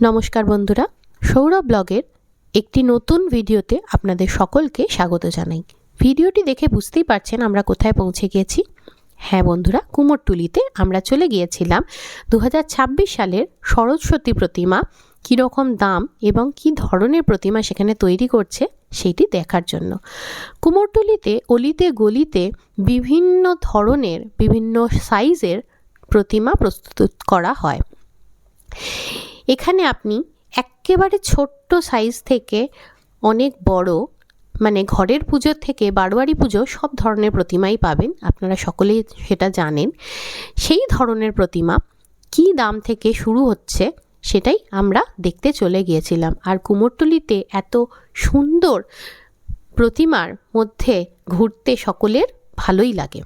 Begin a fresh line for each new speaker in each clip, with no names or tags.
নমস্কার বন্ধুরা, সৌরভ ব্লগের একটি নতুন ভিডিওতে আপনাদের সকলকে স্বাগত জানাই। ভিডিওটি দেখে বুঝতেই পারছেন আমরা কোথায় পৌঁছে গিয়েছি। হ্যাঁ বন্ধুরা, কুমোরটুলিতে আমরা চলে গিয়েছিলাম দু হাজার ছাব্বিশ সালের সরস্বতী প্রতিমা, কীরকম দাম এবং কি ধরনের প্রতিমা সেখানে তৈরি করছে সেটি দেখার জন্য। কুমোরটুলিতে অলিতে গলিতে বিভিন্ন ধরনের, বিভিন্ন সাইজের প্রতিমা প্রস্তুত করা হয়। এখানে আপনি এক্কেবারে ছোট্ট সাইজ থেকে অনেক বড় মানে ঘরের পুজোর থেকে বারোয়ারি পুজো সব ধরনের প্রতিমাই পাবেন, আপনারা সকলেই সেটা জানেন। সেই ধরনের প্রতিমা কি দাম থেকে শুরু হচ্ছে সেটাই আমরা দেখতে চলে গিয়েছিলাম। আর কুমোরটুলিতে এত সুন্দর প্রতিমার মধ্যে ঘুরতে সকলের ভালোই লাগে।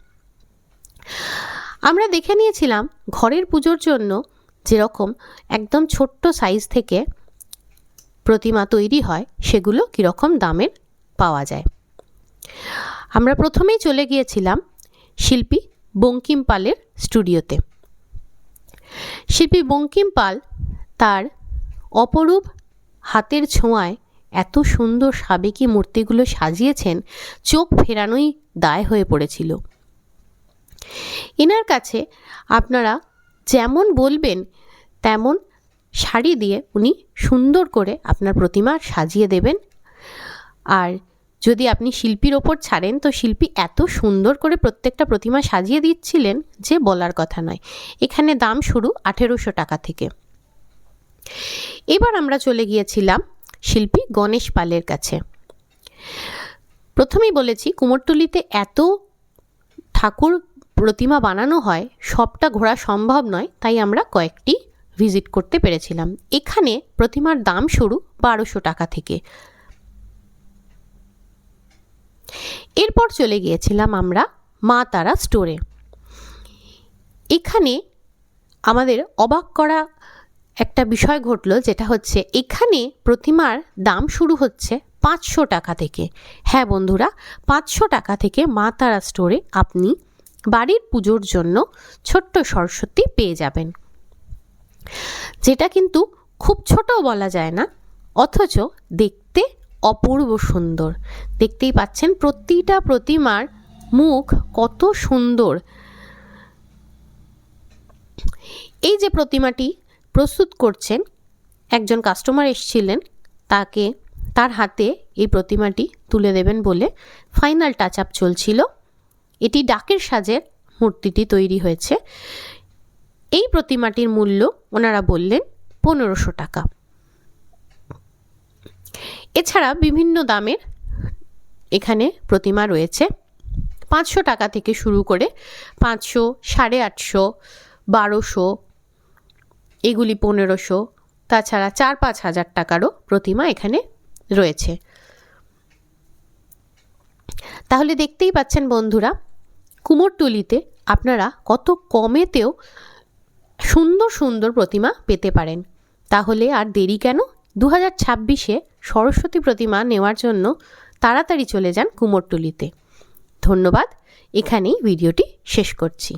আমরা দেখে নিয়েছিলাম ঘরের পুজোর জন্য যেরকম একদম ছোট্ট সাইজ থেকে প্রতিমা তৈরি হয়, সেগুলো কীরকম দামের পাওয়া যায়। আমরা প্রথমেই চলে গিয়েছিলাম শিল্পী বঙ্কিম পালের স্টুডিওতে শিল্পী বঙ্কিম পাল তার অপরূপ হাতের ছোঁয়ায় এত সুন্দর সাবেকি মূর্তিগুলো সাজিয়েছেন, চোখ ফেরানোই দায় হয়ে পড়েছিল। এনার কাছে আপনারা যেমন বলবেন, তেমন শাড়ি দিয়ে উনি সুন্দর করে আপনার প্রতিমা সাজিয়ে দেবেন। আর যদি আপনি শিল্পীর ওপর ছাড়েন, তো শিল্পী এত সুন্দর করে প্রত্যেকটা প্রতিমা সাজিয়ে দিচ্ছিলেন যে বলার কথা নয়। এখানে দাম শুরু আঠেরোশো টাকা থেকে। এবার আমরা চলে গিয়েছিলাম শিল্পী গণেশ পালের কাছে। প্রথমেই বলেছি, কুমোরটুলিতে এত ঠাকুর প্রতিমা বানানো হয়, সবটা ঘোরা সম্ভব নয়, তাই আমরা কয়েকটি ভিজিট করতে পেরেছিলাম। এখানে প্রতিমার দাম শুরু বারোশো টাকা থেকে। এরপর চলে গিয়েছিলাম আমরা মা তারা স্টোরে এখানে আমাদের অবাক করা একটা বিষয় ঘটলো, যেটা হচ্ছে এখানে প্রতিমার দাম শুরু হচ্ছে পাঁচশো টাকা থেকে। হ্যাঁ বন্ধুরা, পাঁচশো টাকা থেকে মা তারা স্টোরে আপনি বাড়ির পুজোর জন্য ছোট্ট সরস্বতী পেয়ে যাবেন। যেটা কিন্তু খুব ছোটও বলা যায় না, অথচ দেখতে অপূর্ব সুন্দর। দেখতেই পাচ্ছেন প্রতিটা প্রতিমার মুখ কত সুন্দর। এই যে প্রতিমাটি প্রস্তুত করছেন, একজন কাস্টমার এসছিলেন, তাকে, তার হাতে এই প্রতিমাটি তুলে দেবেন বলে ফাইনাল টাচ আপ চলছিল। এটি ডাকের সাজের মূর্তিটি তৈরি হয়েছে। এই প্রতিমাটির মূল্য ওনারা বললেন পনেরোশো টাকা। এছাড়া বিভিন্ন দামের এখানে প্রতিমা রয়েছে। পাঁচশো টাকা থেকে শুরু করে পাঁচশো, সাড়ে আটশো, বারোশো, এগুলি পনেরোশো, তাছাড়া চার পাঁচ হাজার টাকারও প্রতিমা এখানে রয়েছে। তাহলে দেখতেই পাচ্ছেন বন্ধুরা কুমোরটুলিতে আপনারা কত কমেতেও সুন্দর সুন্দর প্রতিমা পেতে পারেন। তাহলে আর দেরি কেন? দু হাজার ছাব্বিশে সরস্বতী প্রতিমা নেওয়ার জন্য তাড়াতাড়ি চলে যান কুমোরটুলিতে ধন্যবাদ। এখানেই ভিডিওটি শেষ করছি।